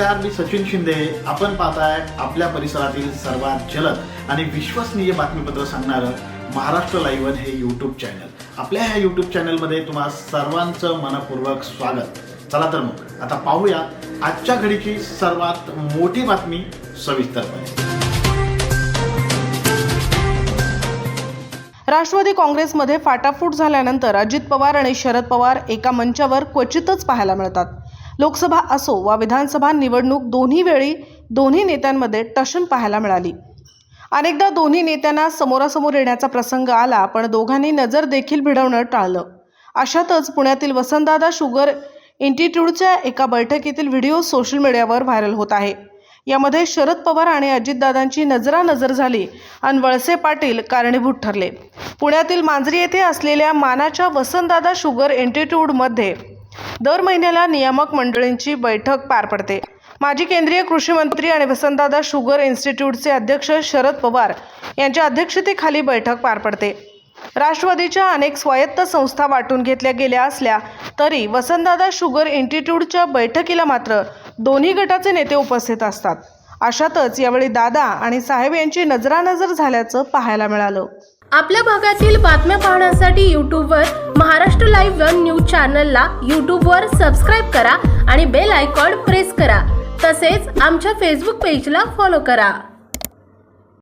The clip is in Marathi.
नमस्कार मी सचिन शिंदे. आपण पाहताय आपल्या परिसरातील सर्वात जलद आणि विश्वसनीय बातमीपत्र सांगणारं महाराष्ट्र लाईव्हन हे यूट्यूब चॅनल आपल्या ह्या यूट्यूब चॅनलमध्ये तुम्हा सर्वांचं मनपूर्वक स्वागत. चला तर मग आता पाहूया आजच्या घडीची सर्वात मोठी बातमी सविस्तरपणे. राष्ट्रवादी काँग्रेसमध्ये फाटाफूट झाल्यानंतर अजित पवार आणि शरद पवार एका मंचावर क्वचितच पाहायला मिळतात. लोकसभा असो वा विधानसभा निवडणूक दोन्ही वेळी दोन्ही नेत्यांमध्ये टशन पाहायला मिळाली. अनेकदा दोन्ही नेत्यांना समोरासमोर येण्याचा प्रसंग आला पण दोघांनी नजर देखील भिडवणं टाळलं. अशातच पुण्यातील वसंतदादा शुगर इन्स्टिट्यूटच्या एका बैठकीतील व्हिडिओ सोशल मीडियावर व्हायरल होत आहे. यामध्ये शरद पवार आणि अजितदादांची नजरानजर झाली आणि वळसे पाटील कारणीभूत ठरले. पुण्यातील मांजरी येथे असलेल्या मानाच्या वसंतदादा शुगर इन्स्टिट्यूटमध्ये दर महिन्याला नियामक मंडळींची बैठक पार पडते. माजी केंद्रीय कृषी मंत्री आणि वसंतदादा शुगर इन्स्टिट्यूटचे अध्यक्ष शरद पवार यांच्या अध्यक्षतेखाली बैठक पार पडते. राष्ट्रवादीच्या अनेक स्वायत्त संस्था वाटून घेतल्या गेल्या असल्या तरी वसंतदादा शुगर इन्स्टिट्यूटच्या बैठकीला मात्र दोन्ही गटाचे नेते उपस्थित असतात. अशातच यावेळी दादा आणि साहेब यांची नजरानजर झाल्याचं पाहायला मिळालं. आपल्या भागातील बातम्या पाहण्यासाठी युट्यूबवर महाराष्ट्र लाईव्ह वन न्यूज चॅनलला यूट्यूबवर सबस्क्राईब करा आणि बेल आयकॉन प्रेस करा. तसेच आमच्या फेसबुक पेजला फॉलो करा.